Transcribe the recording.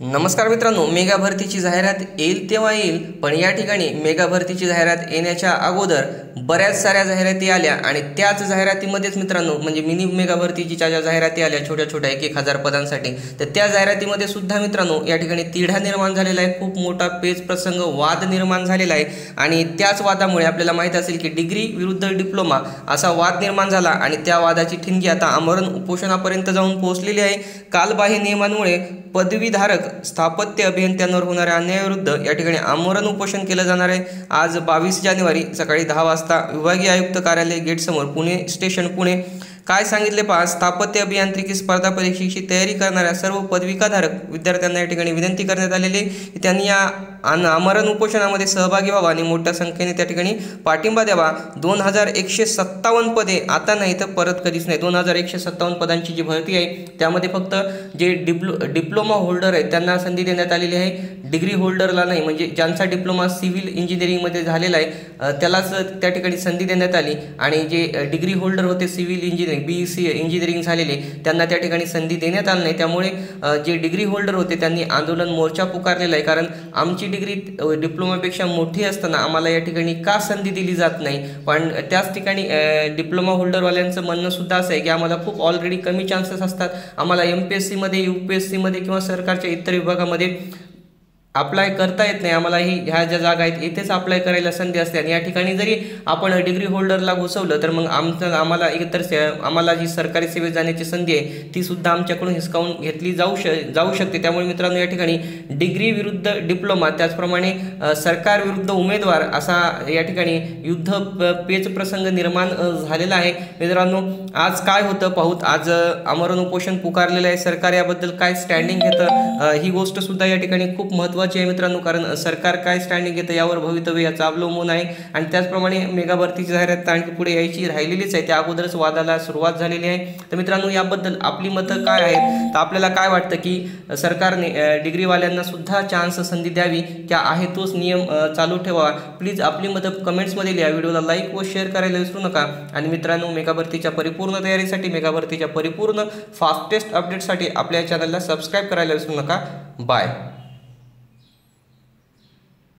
नमस्कार मित्रांनो मेगा भरतीची जाहिरात येईल तेव्हा येईल पण या ठिकाणी मेगा भरतीची जाहिरात येण्याच्या अगोदर बऱ्याच साऱ्या जाहिराती आल्या आणि त्याच जाहिरातीमध्येच मित्रांनो म्हणजे मिनी मेगा भरतीच्या ज्या जाहिराती आल्या छोट्या छोट्या एक एक हजार पदांसाठी तर त्या जाहिरातीमध्ये सुद्धा मित्रांनो या ठिकाणी तिढा निर्माण झालेला आहे खूप मोठा पेच प्रसंग वाद निर्माण झालेला आहे आणि त्याच वादामुळे आपल्याला माहीत असेल की डिग्री विरुद्ध डिप्लोमा असा वाद निर्माण झाला आणि त्या वादाची ठिणगी आता आमरण उपोषणापर्यंत जाऊन पोहोचलेली आहे. कालबाह्य नियमांमुळे पदवीधारक स्थापत्य अभियंत्यांवर होणाऱ्या अन्यायाविरुद्ध या ठिकाणी आमरण उपोषण केलं जाणार आहे. आज बावीस जानेवारी सकाळी दहा वाजता विभागीय आयुक्त कार्यालय गेटसमोर पुणे स्टेशन पुणे काय सांगितले पहा स्थापत्य अभियांत्रिकी स्पर्धा परीक्षेची तयारी करणाऱ्या सर्व पदविकाधारक विद्यार्थ्यांना या ठिकाणी विनंती करण्यात आलेली की त्यांनी या आन आमरण उपोषणामध्ये सहभागी व्हावा आणि मोठ्या संख्येने त्या ठिकाणी पाठिंबा द्यावा. दोन हजार एकशे सत्तावन्न पदे आता नाही तर परत कधीच नाही. दोन हजार एकशे सत्तावन्न पदांची जी भरती आहे त्यामध्ये फक्त जे डिप्लो डिप्लोमा होल्डर आहेत त्यांना संधी देण्यात आलेली आहे. डिग्री होल्डरला नाही म्हणजे ज्यांचा डिप्लोमा सिव्हिल इंजिनिअरिंगमध्ये झालेला आहे त्यालाच त्या ठिकाणी संधी देण्यात आली. आणि जे डिग्री होल्डर होते civil engineering B C engineering झालेले त्यांना त्या ठिकाणी संधी देण्यात आली नाही. त्यामुळे जे डिग्री होल्डर होते त्यांनी आंदोलन मोर्चा पुकारलेला आहे. कारण आमची डिग्री डिप्लोमापेक्षा मोठी असताना आम्हाला या ठिकाणी का संधी दिली जात नाही? पण त्याच ठिकाणी डिप्लोमा होल्डरवाल्यांचं म्हणणं सुद्धा असं आहे की आम्हाला खूप ऑलरेडी कमी चान्सेस असतात. आम्हाला एम पी एस सीमध्ये यू पी एस सीमध्ये किंवा सरकारच्या इतर विभागामध्ये अप्लाय करता येत नाही. आम्हाला ही ह्या ज्या जागा आहेत इथेच अप्लाय करायला संधी असते. आणि या ठिकाणी जरी आपण डिग्री होल्डरला घुसवलं तर मग आमचं आम्हाला एकतर आम्हाला जी सरकारी सेवेत जाण्याची संधी आहे ती सुद्धा आमच्याकडून हिसकावून घेतली जाऊ श जाऊ शकते. त्यामुळे मित्रांनो या ठिकाणी डिग्री विरुद्ध डिप्लोमा त्याचप्रमाणे सरकार विरुद्ध उमेदवार असा या ठिकाणी युद्ध पेच प्रसंग निर्माण झालेला आहे. मित्रांनो आज काय होतं पाहूत? आज आमरण उपोषण पुकारलेलं आहे. सरकार याबद्दल काय स्टँडिंग घेतं? ही गोष्ट सुद्धा या ठिकाणी खूप महत्त्वाची महत्त्वाची आहे मित्रांनो कारण सरकार काय स्टँडिंग घेतं यावर भवितव्य याचं अवलंबून आहे. आणि त्याचप्रमाणे मेगा भरतीची जाहिरात आणखी पुढे यायची राहिलेलीच आहे. त्या अगोदरच वादाला सुरुवात झालेली आहे. तर मित्रांनो याबद्दल आपली मतं काय आहेत? तर आपल्याला काय वाटतं की सरकारने डिग्रीवाल्यांना सुद्धा चान्स संधी द्यावी? त्या आहे तोच नियम चालू ठेवा प्लीज आपली मतं कमेंट्समध्ये लिहा. व्हिडिओला लाईक व शेअर करायला विसरू नका. आणि मित्रांनो मेगा भरतीच्या परिपूर्ण तयारीसाठी मेगा भरतीच्या परिपूर्ण फास्टेस्ट अपडेटसाठी आपल्या चॅनलला सबस्क्राईब करायला विसरू नका. बाय